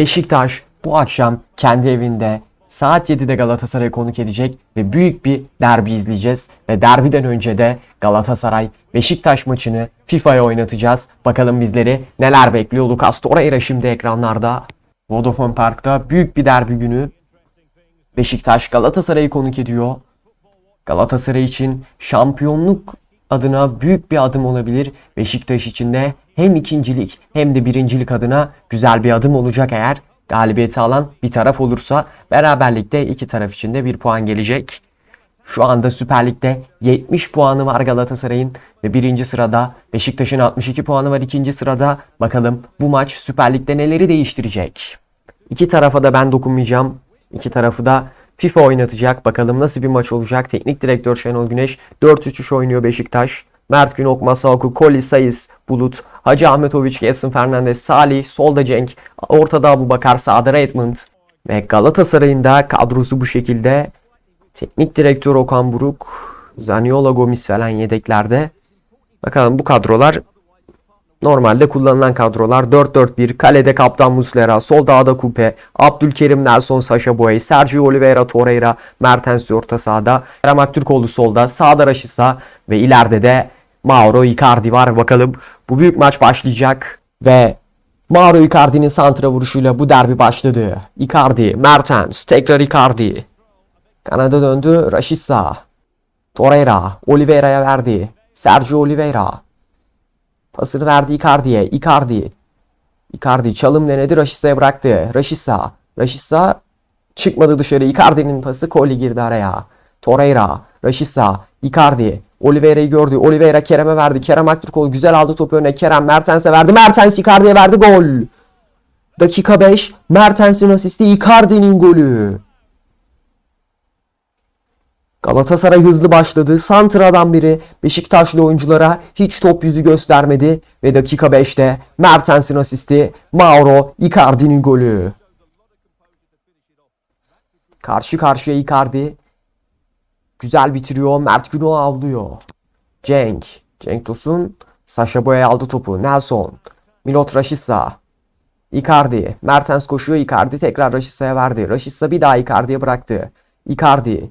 Beşiktaş bu akşam kendi evinde saat 7'de Galatasaray'ı konuk edecek ve büyük bir derbi izleyeceğiz. Ve derbiden önce de Galatasaray Beşiktaş maçını FIFA'ya oynatacağız. Bakalım bizleri neler bekliyor. Lucas Torreira şimdi ekranlarda. Vodafone Park'ta büyük bir derbi günü. Beşiktaş Galatasaray'ı konuk ediyor. Galatasaray için şampiyonluk adına büyük bir adım olabilir. Beşiktaş için de hem ikincilik hem de birincilik adına güzel bir adım olacak eğer galibiyeti alan bir taraf olursa beraberlikte iki taraf için de bir puan gelecek. Şu anda Süper Lig'de 70 puanı var Galatasaray'ın ve birinci sırada Beşiktaş'ın 62 puanı var ikinci sırada. Bakalım bu maç Süper Lig'de neleri değiştirecek? İki tarafa da ben dokunmayacağım. İki tarafı da FIFA oynatacak. Bakalım nasıl bir maç olacak. Teknik direktör Şenol Güneş 4-3-3 oynuyor Beşiktaş. Mert Günok, Masaoku, Koli, Sayıs, Bulut, Hacı Ahmetoviç, Gelson Fernandez, Salih, solda Cenk, ortada Abu Bakar, sağda Redmond. Ve Galatasaray'ın da kadrosu bu şekilde. Teknik direktör Okan Buruk, Zaniola Gomis falan yedeklerde. Bakalım bu kadrolar Normalde kullanılan kadrolar 4-4-1, kalede Kaptan Muslera, solda Ada Kupe, Abdülkerim Nelson, Sasha Boye, Sergio Oliveira, Torreira, Mertens orta sahada, Kerem Aktürkoğlu solda, sağda Raşisa ve ileride de Mauro Icardi var. Bakalım bu büyük maç başlayacak ve Mauro Icardi'nin santra vuruşuyla bu derbi başladı. Icardi, Mertens, tekrar Icardi. Kanada döndü, Raşisa, Torreira, Oliveira'ya verdi. Sergio Oliveira. Pasını verdi Icardi'ye. Icardi. Icardi çalım denedi. Raşisa'ya bıraktı. Raşisa. Raşisa çıkmadı dışarı. Icardi'nin pası. Koli girdi araya. Torreira. Raşisa. Icardi. Oliveira'yı gördü. Oliveira Kerem'e verdi. Kerem Aktürkoğlu güzel aldı topu önüne. Kerem Mertens'e verdi. Mertens Icardi'ye verdi. Gol. Dakika 5. Mertens'in asisti. Icardi'nin golü. Galatasaray hızlı başladı. Santra'dan biri Beşiktaşlı oyunculara hiç top yüzü göstermedi. Ve dakika 5'te Mertens'in asisti Mauro Icardi'nin golü. Karşı karşıya Icardi. Güzel bitiriyor. Mert Günok'u avlıyor. Cenk. Cenk Tosun. Sasha Boya aldı topu. Nelson. Milot Rashica. Icardi. Mertens koşuyor. Icardi tekrar Rashica'ya verdi. Rashica bir daha Icardi'ye bıraktı. Icardi.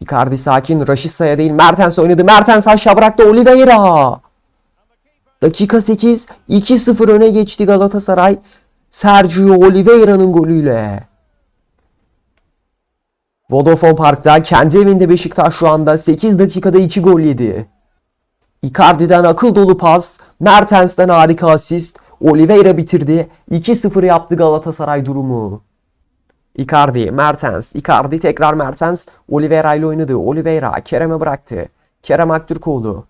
Icardi sakin. Raşitsa'ya değil Mertens oynadı. Mertens aşağı bıraktı. Oliveira. Dakika 8. 2-0 öne geçti Galatasaray. Sergio Oliveira'nın golüyle. Vodafone Park'ta kendi evinde Beşiktaş şu anda 8 dakikada 2 gol yedi. Icardi'den akıl dolu pas, Mertens'ten harika asist, Oliveira bitirdi. 2-0 yaptı Galatasaray durumu. Icardi, Mertens, Icardi tekrar Mertens, Oliveira ile oynadı. Oliveira Kerem'e bıraktı. Kerem Aktürkoğlu.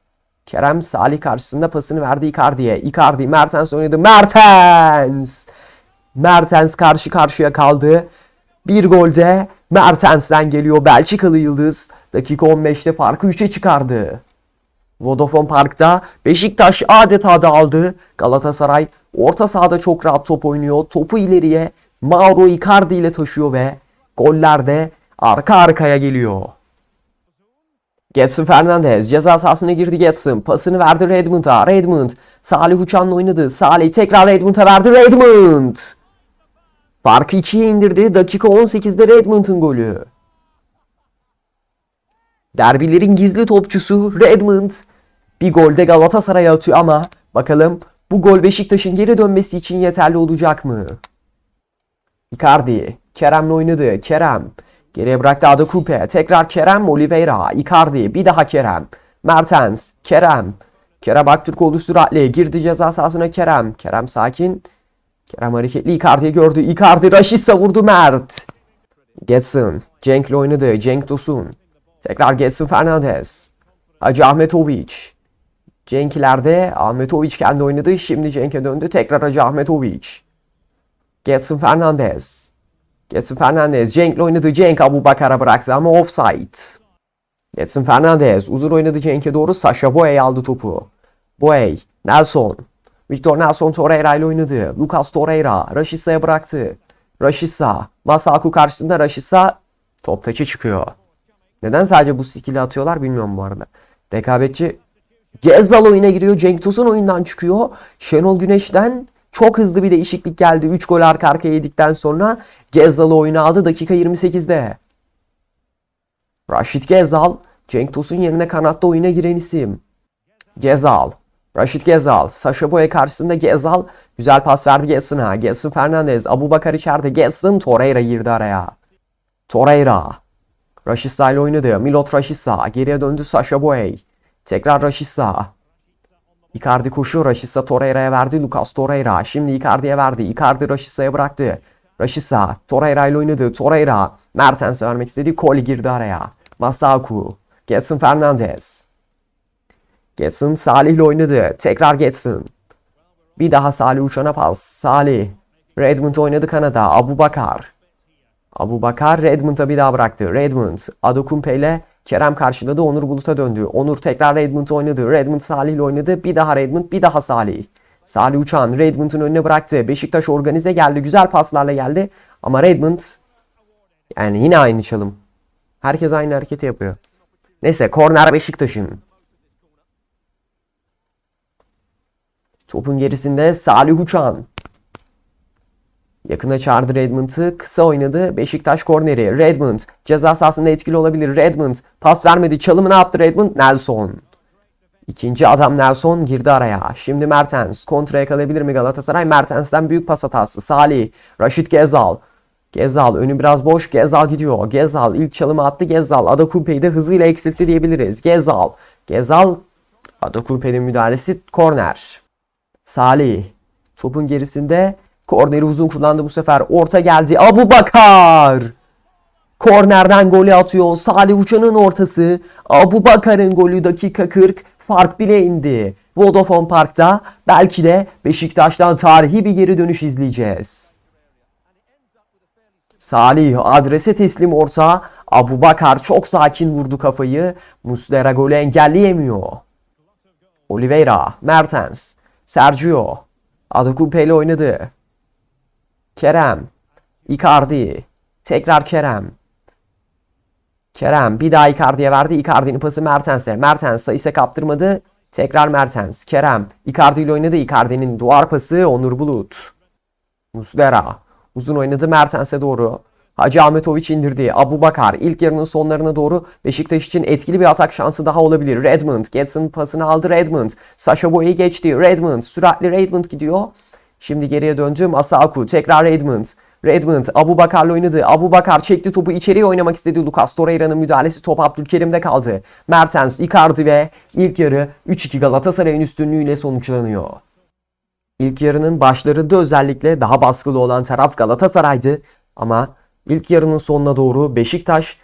Kerem Salih karşısında pasını verdi Icardi'ye. Icardi, Mertens oynadı. Mertens! Mertens karşı karşıya kaldı. Bir golde Mertens'ten geliyor Belçikalı Yıldız. Dakika 15'te farkı 3'e çıkardı. Vodafone Park'ta Beşiktaş adeta dağıldı. Galatasaray orta sahada çok rahat top oynuyor. Topu ileriye Mauro Icardi ile taşıyor ve goller de arka arkaya geliyor. Getson Fernandez ceza sahasına girdi Getson. Pasını verdi Redmond'a. Redmond Salih Uçan'la oynadı. Salih tekrar Redmond'a verdi. Redmond. Farkı 2'ye indirdi. Dakika 18'de Redmond'un golü. Derbilerin gizli topçusu Redmond bir golde Galatasaray'a atıyor ama bakalım bu gol Beşiktaş'ın geri dönmesi için yeterli olacak mı? Icardi. Kerem'le oynadı. Kerem. Geriye bıraktı Ada Kupe. Tekrar Kerem. Oliveira. Icardi. Bir daha Kerem. Mertens. Kerem. Kerem Aktürkoğlu süratli. Girdi ceza sahasına Kerem. Kerem sakin. Kerem hareketli. Icardi'yi gördü. Icardi. Raşitsa vurdu Mert. Getson. Cenk'le oynadı. Cenk Tosun. Tekrar Getson Fernandez. Hacı Ahmetoviç. Cenk ileride. Ahmetoviç kendi oynadı. Şimdi Cenk'e döndü. Tekrar Hacı Ahmetoviç. Getson Fernandez. Getson Fernandez. Cenk'le oynadı. Cenk Abu Bakar'a bıraktı ama offside. Getson Fernandez. Uzun oynadı Cenk'e doğru. Sasha Boye aldı topu. Boye. Nelson. Victor Nelson Torreira ile oynadı. Lucas Torreira. Rashisa'ya bıraktı. Rashica. Masaku karşısında Rashica top taçı çıkıyor. Neden sadece bu skill'i atıyorlar bilmiyorum bu arada. Rekabetçi Gezzal oyuna giriyor. Cenk Tosun oyundan çıkıyor. Şenol Güneş'ten Çok hızlı bir değişiklik geldi. 3 gol arka arkaya yedikten sonra Gezzal'ı oyuna aldı dakika 28'de. Raşit Gezal, Cenk Tosun yerine kanatta oyuna giren isim. Gezal, Raşit Gezal, Sasha Boye karşısında Gezal güzel pas verdi Gelson'a. Gelson Fernandez, Abu Bakar içeride. Gelson, Torreira girdi araya. Torreira, Rashica ile oynadı. Milot Rashica geriye döndü Sasha Boye. Tekrar Rashica. Icardi koşuyor. Rashica Torreira'ya verdi. Lucas Torreira. Şimdi Icardi'ye verdi. Icardi Rashica'ya bıraktı. Rashica Torreira ile oynadı. Torreira Mertens'e vermek istedi. Koli girdi araya. Masaku. Getson Fernandez. Getson Salih ile oynadı. Tekrar Getson. Bir daha Salih uçana pas. Salih. Redmond oynadı kanada. Abu Bakar. Abu Bakar Redmond'a bir daha bıraktı. Redmond Adokumpe ile Kerem karşıladı. Onur Bulut'a döndü. Onur tekrar Redmond oynadı. Redmond Salih ile oynadı. Bir daha Redmond, bir daha Salih. Salih Uçan Redmond'un önüne bıraktı. Beşiktaş organize geldi. Güzel paslarla geldi. Ama Redmond yani yine aynı çalım. Herkes aynı hareketi yapıyor. Neyse korner Beşiktaş'ın. Topun gerisinde Salih Uçan. Yakına çağırdı Redmond'ı. Kısa oynadı. Beşiktaş korneri. Redmond. Ceza sahasında etkili olabilir. Redmond. Pas vermedi. Çalımı ne yaptı Redmond? Nelson. İkinci adam Nelson girdi araya. Şimdi Mertens. Kontra yakalayabilir mi Galatasaray? Mertens'ten büyük pas hatası. Salih. Raşit Gezal. Gezal önü biraz boş. Gezal gidiyor. Gezal ilk çalımı attı. Gezal Adakupe'yi de hızıyla eksiltti diyebiliriz. Gezal. Gezal Adakupe'nin müdahalesi korner. Salih. Topun gerisinde korneri uzun kullandı bu sefer. Orta geldi. Abu Bakar. Kornerden golü atıyor. Salih Uçan'ın ortası. Abu Bakar'ın golü dakika 40. Fark bile indi. Vodafone Park'ta belki de Beşiktaş'tan tarihi bir geri dönüş izleyeceğiz. Salih adrese teslim orta. Abu Bakar çok sakin vurdu kafayı. Muslera golü engelleyemiyor. Oliveira, Mertens, Sergio. Adokupe ile oynadı. Kerem, Icardi, tekrar Kerem. Kerem bir daha Icardi'ye verdi. Icardi'nin pası Mertens'e. Mertens ise kaptırmadı. Tekrar Mertens. Kerem Icardi ile oynadı. Icardi'nin duvar pası Onur Bulut. Muslera uzun oynadı Mertens'e doğru. Hacı Ahmetoviç indirdi. Abu Bakar ilk yarının sonlarına doğru Beşiktaş için etkili bir atak şansı daha olabilir. Redmond Getson pasını aldı Redmond. Sasha Boy'u geçti. Redmond süratli Redmond gidiyor. Şimdi geriye döndü Masaku. Tekrar Redmond. Redmond Abu Bakar'la oynadı. Abu Bakar çekti topu içeriye oynamak istedi. Lucas Torreira'nın müdahalesi top Abdülkerim'de kaldı. Mertens, Icardi ve ilk yarı 3-2 Galatasaray'ın üstünlüğüyle sonuçlanıyor. İlk yarının başlarında özellikle daha baskılı olan taraf Galatasaray'dı. Ama ilk yarının sonuna doğru Beşiktaş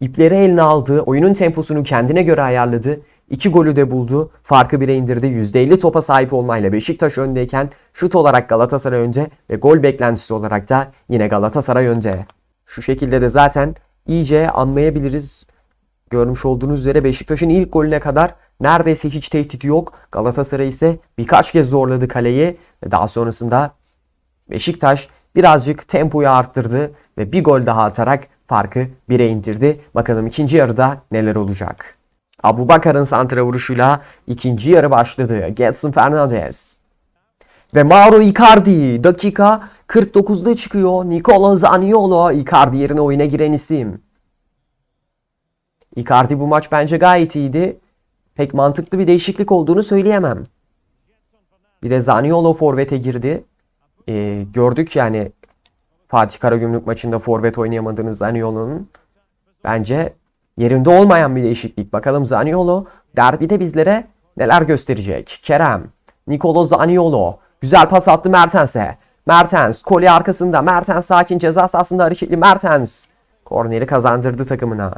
ipleri eline aldı. Oyunun temposunu kendine göre ayarladı. İki golü de buldu. Farkı bire indirdi. %50 topa sahip olmayla Beşiktaş öndeyken şut olarak Galatasaray önde ve gol beklentisi olarak da yine Galatasaray önde. Şu şekilde de zaten iyice anlayabiliriz. Görmüş olduğunuz üzere Beşiktaş'ın ilk golüne kadar neredeyse hiç tehdit yok. Galatasaray ise birkaç kez zorladı kaleyi ve daha sonrasında Beşiktaş birazcık tempoyu arttırdı ve bir gol daha atarak farkı 1'e indirdi. Bakalım ikinci yarıda neler olacak. Abu Bakar'ın santra vuruşuyla ikinci yarı başladı. Getson Fernandez. Ve Mauro Icardi dakika 49'da çıkıyor. Nicola Zaniolo Icardi yerine oyuna giren isim. Icardi bu maç bence gayet iyiydi. Pek mantıklı bir değişiklik olduğunu söyleyemem. Bir de Zaniolo forvete girdi. Ee, gördük yani Fatih Karagümrük maçında forvet oynayamadığınız Zaniolo'nun. Bence yerinde olmayan bir değişiklik. Bakalım Zaniolo derbide bizlere neler gösterecek. Kerem, Nicolo Zaniolo. Güzel pas attı Mertens'e. Mertens, koli arkasında. Mertens sakin ceza sahasında hareketli. Mertens. Korneri kazandırdı takımına.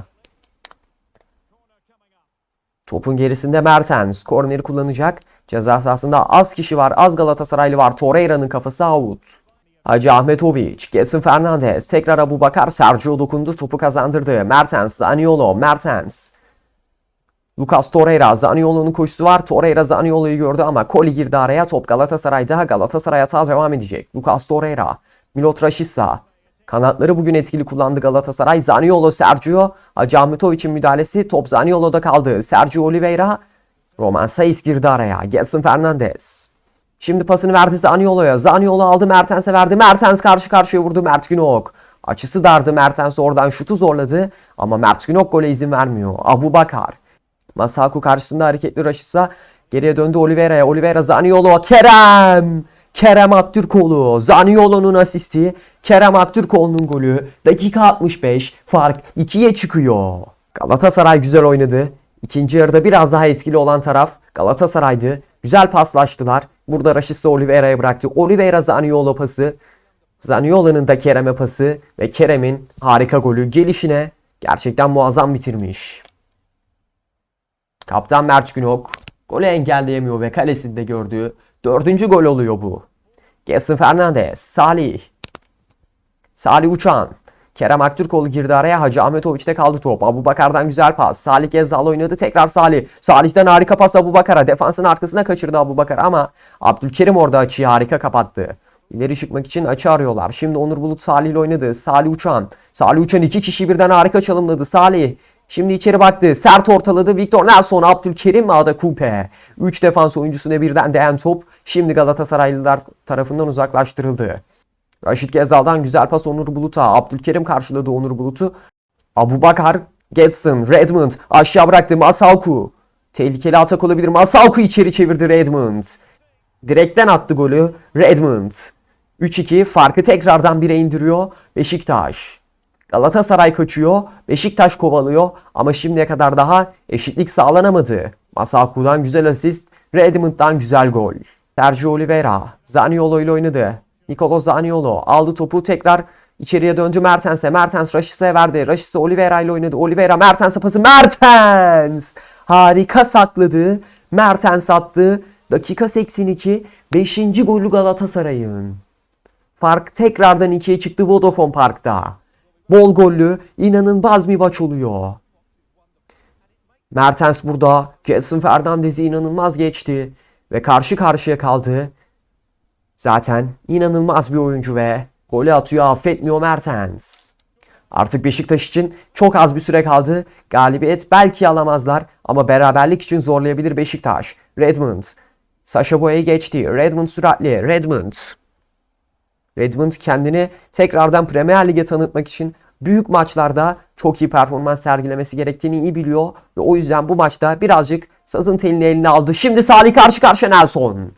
Topun gerisinde Mertens. Korneri kullanacak. Ceza sahasında az kişi var. Az Galatasaraylı var. Torreira'nın kafası out. Hacı Ahmetoviç, Getson Fernandez, tekrar Abu Bakar, Sergio dokundu, topu kazandırdı. Mertens, Zaniolo, Mertens. Lucas Torreira, Zaniolo'nun koşusu var. Torreira Zaniolo'yu gördü ama Koli girdi araya. Top Galatasaray'da. Galatasaray hata devam edecek. Lucas Torreira, Milot Rashica. Kanatları bugün etkili kullandı Galatasaray. Zaniolo, Sergio. Hacı Ahmetoviç'in müdahalesi. Top Zaniolo'da kaldı. Sergio Oliveira. Roman Saiz girdi araya. Gelson Fernandez. Şimdi pasını verdi Zaniolo'ya. Zaniolo aldı Mertens'e verdi. Mertens karşı karşıya vurdu Mert Günok. Açısı dardı Mertens oradan şutu zorladı. Ama Mert Günok gole izin vermiyor. Abu Bakar. Masaku karşısında hareketli Raşitsa geriye döndü Oliveira'ya. Oliveira Zaniolo. Kerem. Kerem Aktürkoğlu. Zaniolo'nun asisti. Kerem Aktürkoğlu'nun golü. Dakika 65. Fark 2'ye çıkıyor. Galatasaray güzel oynadı. İkinci yarıda biraz daha etkili olan taraf Galatasaray'dı. Güzel paslaştılar. Burada Raşitsa Oliveira'ya bıraktı. Oliveira Zaniolo pası. Zaniolo'nun da Kerem'e pası ve Kerem'in harika golü gelişine gerçekten muazzam bitirmiş. Kaptan Mert Günok golü engelleyemiyor ve kalesinde gördüğü dördüncü gol oluyor bu. Gelson Fernandez, Salih. Salih Uçan. Kerem Aktürkoğlu girdi araya. Hacı Ahmetoviç'te kaldı top. Abu Bakar'dan güzel pas. Salih Gezzal oynadı. Tekrar Salih. Salih'ten harika pas Abu Bakar'a. Defansın arkasına kaçırdı Abu Bakar ama Abdülkerim orada açıyı harika kapattı. İleri çıkmak için açı arıyorlar. Şimdi Onur Bulut Salih ile oynadı. Salih Uçan. Salih Uçan iki kişi birden harika çalımladı. Salih. Şimdi içeri baktı. Sert ortaladı. Victor Nelson, Abdülkerim Ada Kupe. 3 defans oyuncusuna birden değen top. Şimdi Galatasaraylılar tarafından uzaklaştırıldı. Raşit Gezal'dan güzel pas Onur Bulut'a. Abdülkerim karşıladı Onur Bulut'u. Abu Bakar, Getson, Redmond aşağı bıraktı Masalku. Tehlikeli atak olabilir. Masalku içeri çevirdi Redmond. Direkten attı golü Redmond. 3-2 farkı tekrardan 1'e indiriyor Beşiktaş. Galatasaray kaçıyor, Beşiktaş kovalıyor ama şimdiye kadar daha eşitlik sağlanamadı. Masaku'dan güzel asist, Redmond'dan güzel gol. Sergio Oliveira, Zaniolo ile oynadı. Nicolo Zaniolo aldı topu tekrar içeriye döndü Mertens'e. Mertens Raşisa'ya verdi. Raşisa Oliveira ile oynadı. Oliveira Mertens'e pası. Mertens! Harika sakladı. Mertens attı. Dakika 82. 5. golü Galatasaray'ın. Fark tekrardan 2'ye çıktı Vodafone Park'ta. Bol gollü inanılmaz bir maç oluyor. Mertens burada. Gelson Fernandez'i inanılmaz geçti. Ve karşı karşıya kaldı. Zaten inanılmaz bir oyuncu ve golü atıyor affetmiyor Mertens. Artık Beşiktaş için çok az bir süre kaldı. Galibiyet belki alamazlar ama beraberlik için zorlayabilir Beşiktaş. Redmond. Sasha Boya'yı geçti. Redmond süratli. Redmond. Redmond kendini tekrardan Premier Lig'e tanıtmak için büyük maçlarda çok iyi performans sergilemesi gerektiğini iyi biliyor. Ve o yüzden bu maçta birazcık sazın telini eline aldı. Şimdi Salih karşı karşıya Nelson.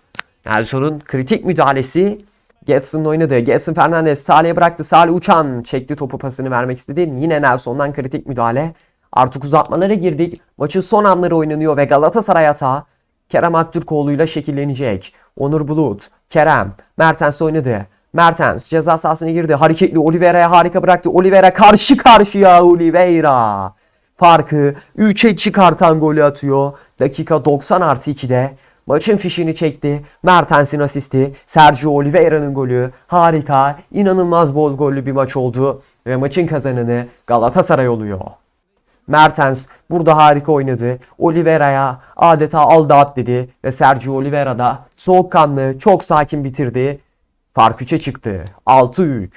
Nelson'un kritik müdahalesi Getson'la oynadı. Getson Fernandez Salih'e bıraktı. Salih Uçan çekti topu pasını vermek istedi. Yine Nelson'dan kritik müdahale. Artık uzatmalara girdik. Maçın son anları oynanıyor ve Galatasaray hata Kerem Aktürkoğlu ile şekillenecek. Onur Bulut, Kerem, Mertens oynadı. Mertens ceza sahasına girdi. Hareketli Oliveira'ya harika bıraktı. Oliveira karşı karşıya Oliveira. Farkı 3'e çıkartan golü atıyor. Dakika 90 artı 2'de. Maçın fişini çekti. Mertens'in asisti. Sergio Oliveira'nın golü. Harika. inanılmaz bol gollü bir maç oldu. Ve maçın kazananı Galatasaray oluyor. Mertens burada harika oynadı. Oliveira'ya adeta al dağıt dedi. Ve Sergio Oliveira da soğukkanlı, çok sakin bitirdi. Fark 3'e çıktı. 6-3.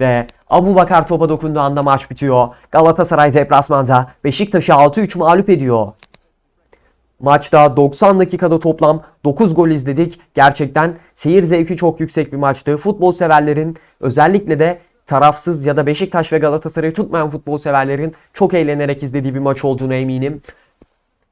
Ve Abu Bakar topa dokunduğu anda maç bitiyor. Galatasaray deplasmanda Beşiktaş'ı 6-3 mağlup ediyor. Maçta 90 dakikada toplam 9 gol izledik. Gerçekten seyir zevki çok yüksek bir maçtı. Futbol severlerin özellikle de tarafsız ya da Beşiktaş ve Galatasaray'ı tutmayan futbol severlerin çok eğlenerek izlediği bir maç olduğuna eminim.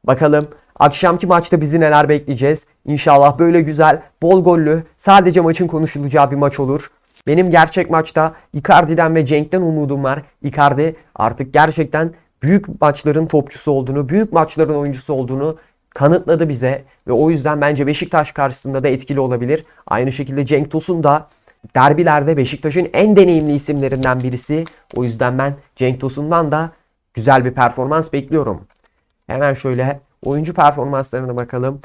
Bakalım akşamki maçta bizi neler bekleyeceğiz. İnşallah böyle güzel, bol gollü, sadece maçın konuşulacağı bir maç olur. Benim gerçek maçta Icardi'den ve Cenk'ten umudum var. Icardi artık gerçekten büyük maçların topçusu olduğunu, büyük maçların oyuncusu olduğunu kanıtladı bize ve o yüzden bence Beşiktaş karşısında da etkili olabilir. Aynı şekilde Cenk Tosun da derbilerde Beşiktaş'ın en deneyimli isimlerinden birisi. O yüzden ben Cenk Tosun'dan da güzel bir performans bekliyorum. Hemen şöyle oyuncu performanslarına bakalım.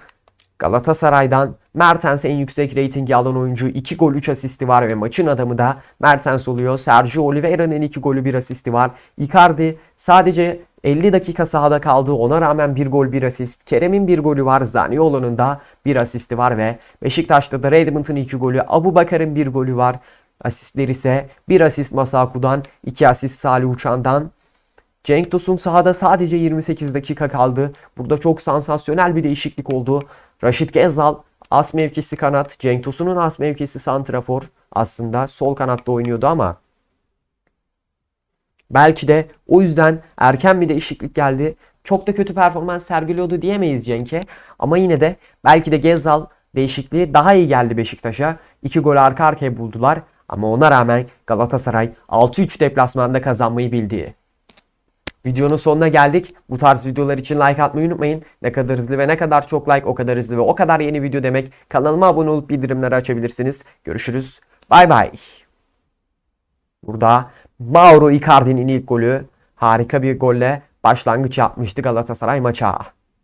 Galatasaray'dan Mertens en yüksek reytingi alan oyuncu 2 gol 3 asisti var ve maçın adamı da Mertens oluyor. Sergio Oliveira'nın 2 golü 1 asisti var. Icardi sadece 50 dakika sahada kaldı. Ona rağmen 1 gol 1 asist. Kerem'in 1 golü var. Zaniolo'nun da 1 asisti var ve Beşiktaş'ta da Redmond'un 2 golü. Abu Bakar'ın 1 golü var. Asistler ise 1 asist Masaku'dan, 2 asist Salih Uçan'dan. Cenk Tosun sahada sadece 28 dakika kaldı. Burada çok sansasyonel bir değişiklik oldu. Raşit Gezzal as mevkisi kanat. Cenk Tosun'un as mevkisi santrafor. Aslında sol kanatta oynuyordu ama belki de o yüzden erken bir değişiklik geldi. Çok da kötü performans sergiliyordu diyemeyiz Cenk'e. Ama yine de belki de Gezal değişikliği daha iyi geldi Beşiktaş'a. İki gol arka arkaya buldular. Ama ona rağmen Galatasaray 6-3 deplasmanda kazanmayı bildi. Videonun sonuna geldik. Bu tarz videolar için like atmayı unutmayın. Ne kadar hızlı ve ne kadar çok like o kadar hızlı ve o kadar yeni video demek. Kanalıma abone olup bildirimleri açabilirsiniz. Görüşürüz. Bay bay. Burada Mauro Icardi'nin ilk golü harika bir golle başlangıç yapmıştı Galatasaray maça.